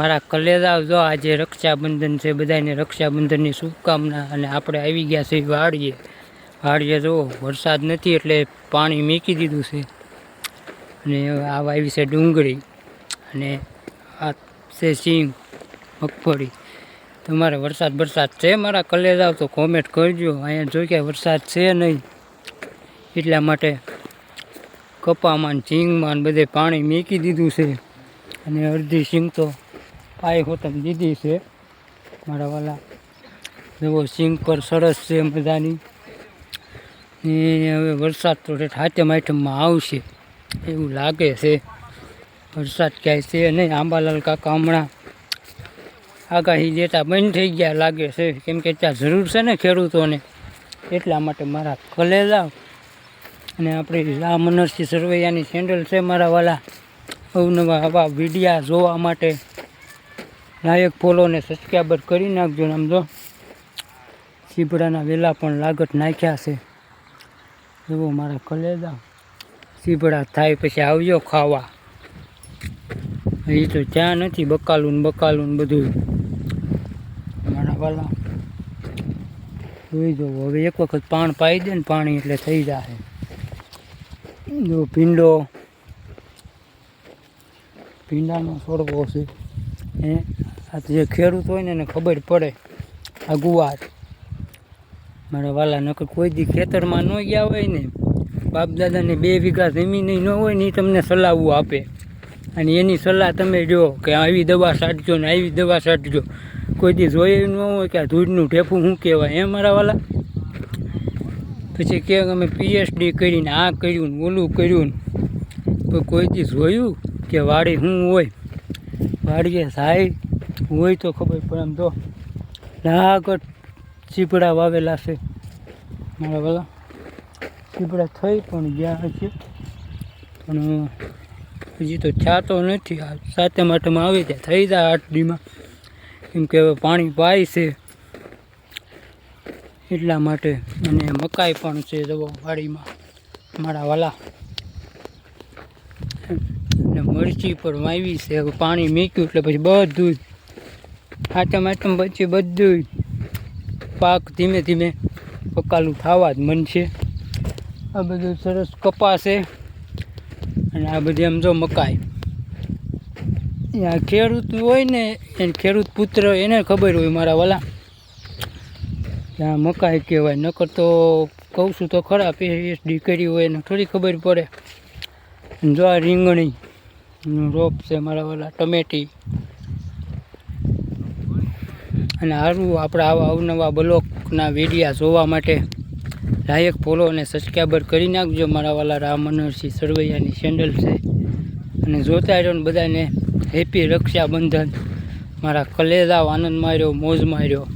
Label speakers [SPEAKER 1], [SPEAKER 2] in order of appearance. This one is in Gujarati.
[SPEAKER 1] મારા કલેરાવ જો આજે રક્ષાબંધન છે, બધાને રક્ષાબંધનની શુભકામના અને આપણે આવી ગયા છે વાડીએ. વાડીએ જો વરસાદ નથી એટલે પાણી મૂકી દીધું છે. અને આ આવી છે ડુંગળી અને આ છે સિંગ, મગફળી. તમારે વરસાદ વરસાદ છે મારા કલેદાવ તો કોમેન્ટ કરજો. અહીંયા જો કે વરસાદ છે નહીં. એટલા માટે કપામાં ને ઝીંગમાં ને બધે પાણી મૂકી દીધું છે. અને અડધી સિંગ તો પાય હોતમ દીધી છે, મારા વાલા. નવો સિંગ પર સરસ છે મજાની ને હવે વરસાદ તો હાથમ આઠમમાં આવશે, એવું લાગે છે. વરસાદ ક્યાંય છે નહીં, આંબાલાલ કાકા હમણાં આગાહી દેતા બંધ થઈ ગયા લાગે છે. કેમ કે ત્યાં જરૂર છે ને ખેડૂતોને, એટલા માટે મારા કલેલા. અને આપણી લા મનરસિંહ સરવૈયાની સેન્ડલ છે મારા વાલા. અવનવા આવા વિડીયા જોવા માટે લાયક ફોલોને સબસ્ક્રાઈબર કરી નાખજો આમ જો. સીપડાના વેલા પણ લાગત નાખ્યા છે. એવો મારા કલેદા સીપડા થાય પછી આવજો ખાવા. એ તો ત્યાં નથી, બકાલું ને બકાલું ને બધું. મારા વાલા. જોઈ જવું, હવે એક વખત પાણ પાઈ દે ને પાણી એટલે થઈ જાય જો ભીંડો. ભીંડાનો છોડવો છે. એ આ જે ખેડૂત હોય ને એને ખબર પડે આ ગુવાર. મારા વાલા, નકર કોઈ દી ખેતરમાં ન ગયા હોય ને, બાપ દાદાને બે વીઘા જમીન ન હોય ને એ તમને સલાહવું આપે. અને એની સલાહ તમે જો કે આવી દવા છાંટજો ને આવી દવા છાંટજો કોઈ દી જોયું ન હોય કે આ ધૂળનું ઢેફું શું કહેવાય. એ મારા વાલા? પછી કે અમે પીએચડી કરીને આ કર્યું ને ઓલું કર્યું ને. કોઈ દી જોયું કે વાડી શું હોય? વાડીએ સાહેબ હોય તો ખબર પણ આમ તો. લાગત ચીપડા વાવેલા છે. મારા વાલા. ચીપડા થઈ પણ ગયા છે પણ, હજી તો છાતો નથી આ સાતે માટમાં આવી ત્યાં થઈ જાય આઠ દીમાં કેમ કે હવે પાણી પાય છે. એટલા માટે અને મકાઈ પણ છે જવો વાડીમાં. મારા વાલા. અને મરચી પણ વાવી છે. હવે પાણી મૂક્યું એટલે પછી બધું આટમ આટમ પછી બધું પાક ધીમે ધીમે પકાલું થવા જ મનશે આ બધું સરસ કપાસ છે. અને આ બધી આમ જો મકાઈ. આ ખેડૂત હોય ને એને ખેડૂત પુત્ર એને ખબર હોય મારા વાલા. ત્યાં મકાઈ કહેવાય. નકર તો કહું છું તો ખરા પીએચડી કરી હોય એને થોડી ખબર પડે. જો આ રીંગણી, રોપ છે મારા વાલા, ટમેટી. અને સારું આપણે આવા અવનવા બ્લોકના વિડીયા જોવા માટે લાયક ફોલો અને સબસ્ક્રાઈબર કરી નાખજો. મારા વાલા રામ મનોહરસિંહ સરવૈયાની ચેનલ છે. અને જોતા રહ્યો ને બધાને હેપી રક્ષાબંધન. મારા કલેજાવ આનંદ માર્યો, મોજ માર્યો.